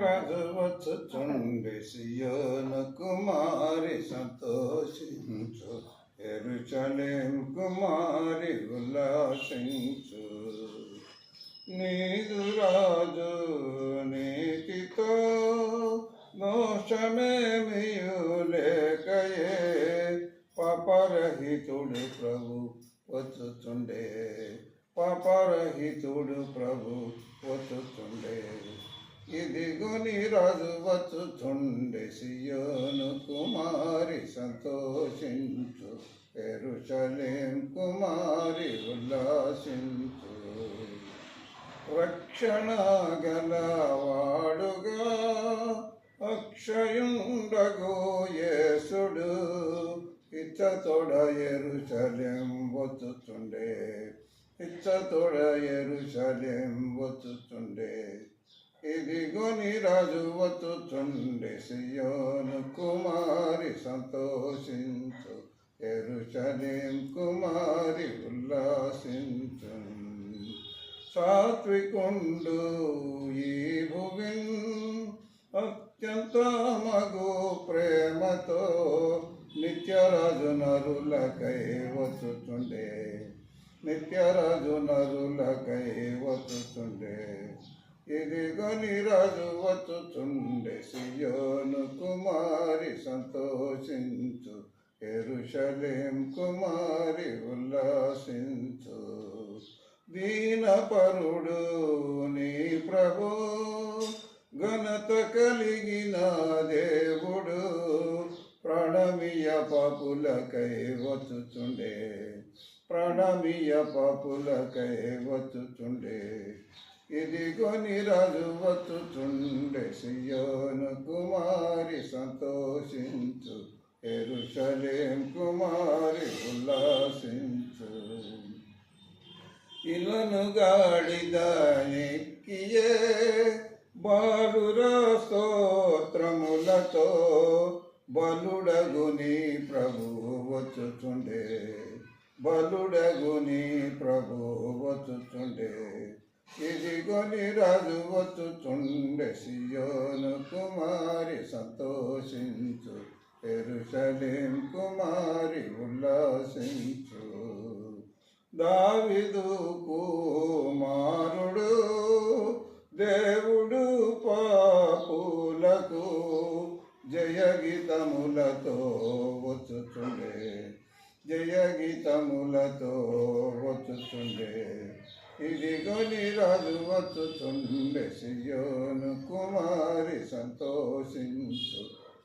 రాజు సియోను కుమారి సంతోషించు. ఎరుచలేం కుమారి ఉల్లాసించు. నీదు రాజు నీతితో దోషమేమియు లేకయే పాపరహితుడు ప్రభు వచ్చుచుండే. పాపరహితుడు ప్రభు వచ్చుచుండే. ఇదిగుని రాజు వచ్చుచుండే సియోను కుమారి సంతోషించు. ఎరుచలేం కుమారి ఉల్లాసించు. రక్షణ గలవాడుగా అక్షయుండగో యేసుడు. ఇచ్చతోడ ఎరుచలేం వచ్చుచుండే ఇచ్చతోడ ఎరుచలేం వచ్చుచుండే ఇదిగోని రాజు వచ్చుచుండే సియోను కుమారి సంతోషించు. ఎరుషలేం కుమారి ఉల్లాసించు. సాత్వికుండు ఈ భువిన్ అత్యంత మగు ప్రేమతో నిత్యరాజు నరులకై వచ్చుచుండే నిత్యరాజు నరులకై వచ్చుచుండే ఇదిగో రాజు వచ్చుచుండే సియోను కుమారి సంతోషించు ఎరుషలేం కుమారి ఉల్లాసించు. దీనపరుడు నీ ప్రభు ఘనత కలిగిన దేవుడు ప్రణమియ పాపులకై వచ్చుచుండే ప్రణమియ పాపులకై వచ్చుచుండే. ఇదిగోని రాజు వచ్చుచుండే సియోను కుమారి సంతోషించు ఎరుషలేం కుమారి ఉల్లాసించు. ఇలను గాడిదానికియే బాలుర స్తోత్రములతో బలుడగుని ప్రభు వచ్చుచుండే బలుడగుని ప్రభు వచ్చుచుండే. కొని రాజు వచ్చుచుండే సియోను కుమారి సంతోషించు. ఎరుషలేం కుమారి ఉల్లాసించు. దావిదు కుమారుడు దేవుడు పాపులకు జయగీతములతో వచ్చుచుండే. జయగీతములతో వచ్చుచుండే. ఇదిగోని రాజు వచ్చుతుండే సియోను కుమారి సంతోషించు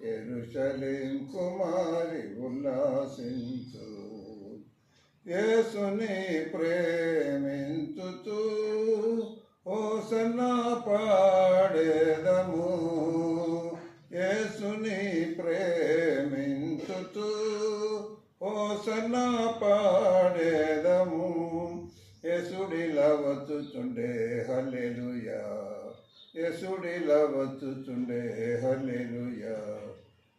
ఎరుషలేం కుమారి ఉల్లాసించు. యేసుని ప్రేమించుతూ ఓ సన్న పాడేదము. యేసుని ప్రేమించుతూ ఓసన పాడేదము యేసుడిలా వచ్చుచుండే హల్లెలుయా. యేసుడిలా వచ్చుచుండే హల్లెలుయా.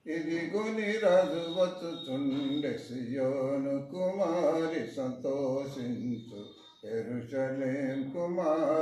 ఇదిగో గుని రాజు వచ్చుచుండే. సియోను కుమారి సంతోషించు. ఎరుషలేం కుమారి